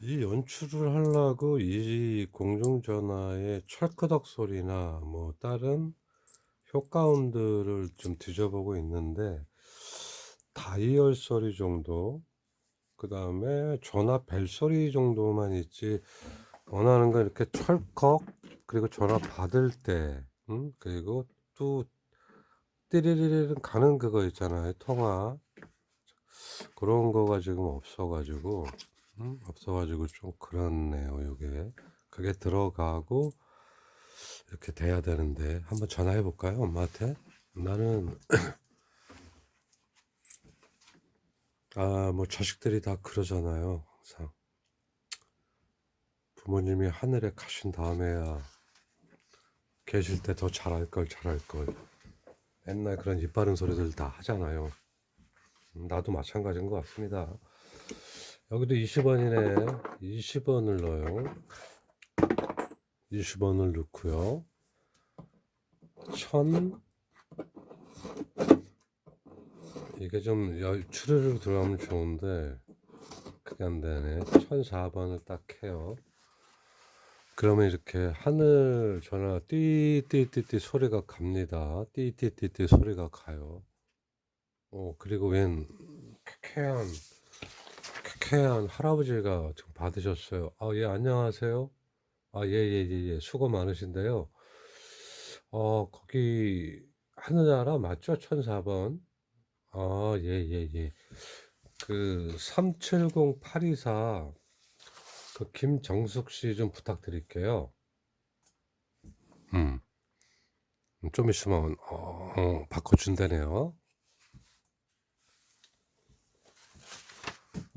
이 연출을 하려고 이 공중전화의 철커덕 소리나 뭐 다른 효과음들을 좀 뒤져보고 있는데 다이얼 소리 정도 그 다음에 전화 벨 소리 정도만 있지 원하는 건 이렇게 철컥 그리고 전화 받을 때 음? 그리고 또 띠리리리는 가는 그거 있잖아요 통화 그런 거가 지금 없어가지고 음? 없어가지고 좀 그렇네요 요게. 그게 들어가고 이렇게 돼야 되는데 한번 전화해 볼까요 엄마한테? 나는 아 뭐 자식들이 다 그러잖아요 항상. 부모님이 하늘에 가신 다음에야 계실 때 더 잘할 걸 잘할 걸. 맨날 그런 입 바른 소리들 다 하잖아요. 음, 나도 마찬가지인 것 같습니다 여기도 20원이네 20원을 넣어요. 20원을 넣고요. 1000 이게 좀 여- 추르르 들어가면 좋은데 그게 안 되네. 1004번을 딱 해요. 그러면 이렇게 하늘 전화 띠띠띠띠 소리가 갑니다. 띠띠띠띠 소리가 가요. 어 그리고 웬 쾌쾌한 쾌쾌한 할아버지가 지금 받으셨어요 아 예 안녕하세요 아 예 예 예 예 수고 많으신데요 어 거기 하늘나라 맞죠 1004번 아 예 예, 예. 그 370824 그 김정숙 씨 좀 부탁드릴게요. 음. 좀 있으면 어, 어, 바꿔준다네요.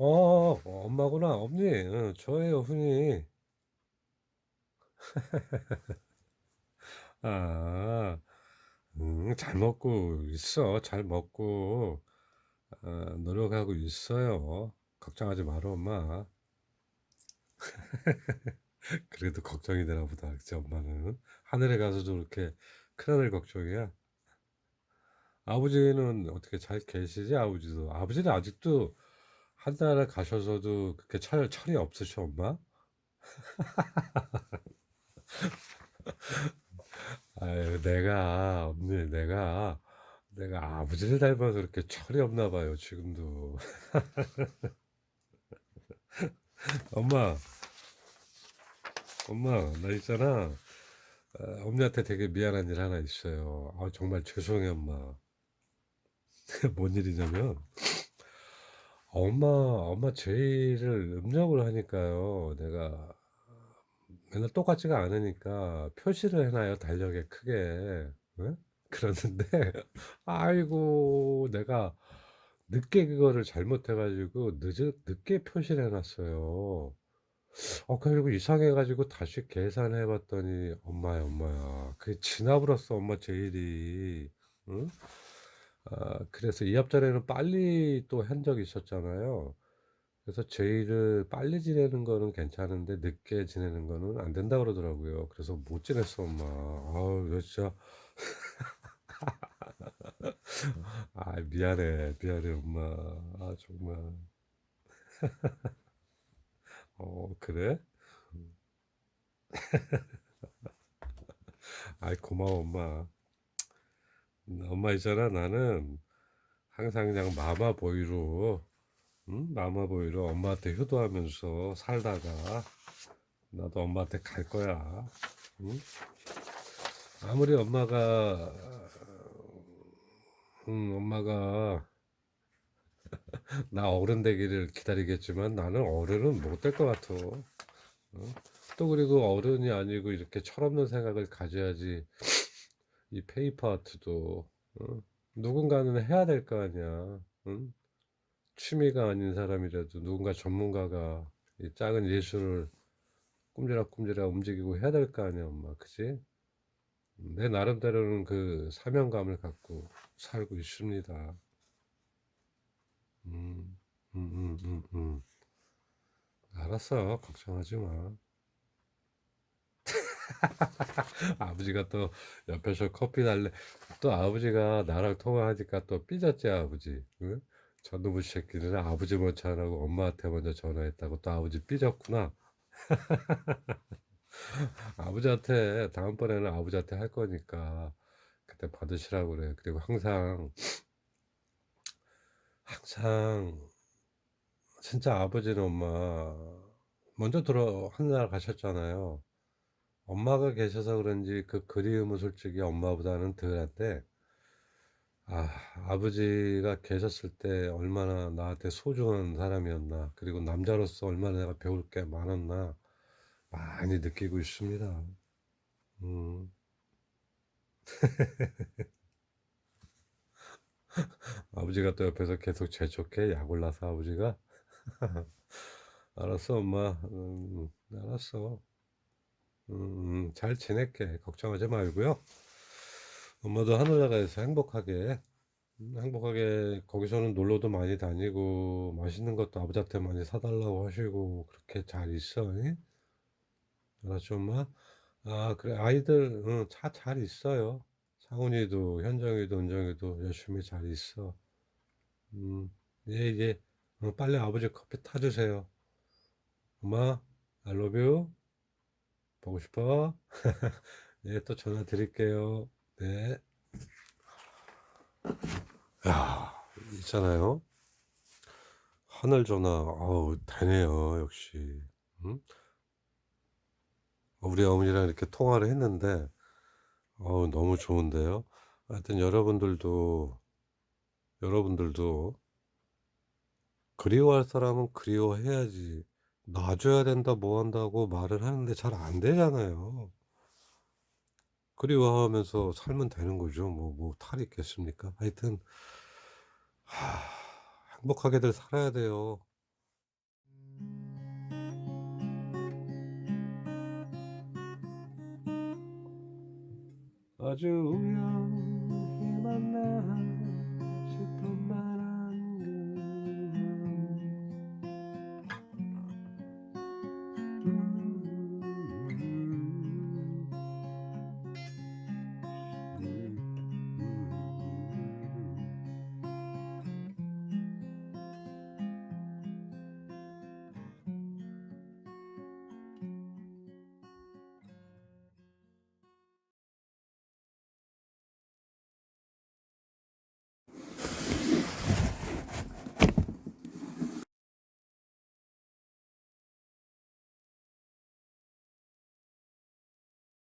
어, 어, 엄마구나. 엄니. 응, 저예요, 훈이. 아, 음, 잘 먹고 있어. 잘 먹고 어, 노력하고 있어요. 걱정하지 마라, 엄마. 그래도 걱정이 되나 보다. 그치, 엄마는. 하늘에 가서도 이렇게 큰하늘 걱정이야. 아버지는 어떻게 잘 계시지? 아버지도. 아버지는 아직도 한나라 가셔서도 그렇게 철, 철이 없으셔, 엄마? 아유, 내가, 언니, 내가, 내가 아버지를 닮아서 그렇게 철이 없나 봐요, 지금도. 엄마, 엄마, 나 있잖아. 어, 엄니한테 되게 미안한 일 하나 있어요. 아, 정말 죄송해, 엄마. 뭔 일이냐면, 엄마, 엄마 제의를 음력을 하니까요. 내가 맨날 똑같지가 않으니까 표시를 해 놔요. 달력에 크게. 응? 그러는데, 아이고, 내가 늦게 그거를 잘못해 가지고 늦, 늦게 표시를 해 놨어요. 어, 그리고 이상해 가지고 다시 계산해 봤더니 엄마야, 엄마야. 그게 지나 버렸어, 엄마 제일이. 응? 아, 그래서 이합 전에는 빨리 또 한 적이 있었잖아요. 그래서 제의를 빨리 지내는 거는 괜찮은데 늦게 지내는 거는 안 된다 그러더라고요. 그래서 못 지냈어, 엄마. 아우, 나 진짜. 아, 미안해, 미안해, 엄마. 아, 정말. 어, 그래? 아이, 고마워, 엄마. 음, 엄마 있잖아, 나는 항상 그냥 마마보이로, 응? 마마보이로 엄마한테 효도하면서 살다가 나도 엄마한테 갈 거야. 응? 아무리 엄마가, 응, 엄마가 나 어른 되기를 기다리겠지만 나는 어른은 못 될 것 같아. 응? 또 그리고 어른이 아니고 이렇게 철없는 생각을 가져야지 이 페이퍼 아트도 응? 누군가는 해야 될 거 아니야. 응? 취미가 아닌 사람이라도 누군가 전문가가 이 작은 예술을 꿈지락꿈지락 움직이고 해야 될 거 아니야, 엄마. 그치? 내 나름대로는 그 사명감을 갖고 살고 있습니다. 음, 음, 음, 음, 음. 알았어. 걱정하지 마. 아버지가 또 옆에서 커피 달래. 또 아버지가 나랑 통화하니까 또 삐졌지, 아버지. 응? 저놈의 새끼는 아버지 먼저 안 하고 엄마한테 먼저 전화했다고 또 아버지 삐졌구나. 아버지한테 다음번에는 아버지한테 할 거니까 그때 받으시라고 그래. 그리고 항상 항상 진짜 아버지는 엄마 먼저 들어 하늘나라 가셨잖아요. 엄마가 계셔서 그런지 그 그리움은 솔직히 엄마보다는 덜한데 아, 아버지가 계셨을 때 얼마나 나한테 소중한 사람이었나 그리고 남자로서 얼마나 내가 배울 게 많았나 많이 느끼고 있습니다. 음. 아버지가 또 옆에서 계속 재촉해 약 올라서 아버지가 알았어 엄마 음, 알았어 음, 잘 지낼게 걱정하지 말고요 엄마도 하늘나라에서 행복하게 음, 행복하게 거기서는 놀러도 많이 다니고 맛있는 것도 아버지한테 많이 사달라고 하시고 그렇게 잘 있어 응? 알았죠 엄마? 아 그래 아이들 응, 다잘 있어요 상훈이도 현정이도 은정이도 열심히 잘 있어 음, 예, 예. 어, 빨리 아버지 커피 타주세요. 엄마, I love you. 보고 싶어? 네, 또 전화 드릴게요. 네. 야, 있잖아요. 하늘 전화, 아우, 되네요, 역시. 음? 우리 어머니랑 이렇게 통화를 했는데, 어우, 너무 좋은데요. 하여튼 여러분들도, 여러분들도 그리워할 사람은 그리워해야지. 놔줘야 된다, 뭐 한다고 말을 하는데 잘 안 되잖아요. 그리워하면서 살면 되는 거죠. 뭐, 뭐, 탈이 있겠습니까? 하여튼, 하, 행복하게들 살아야 돼요. 아주 우연히 만난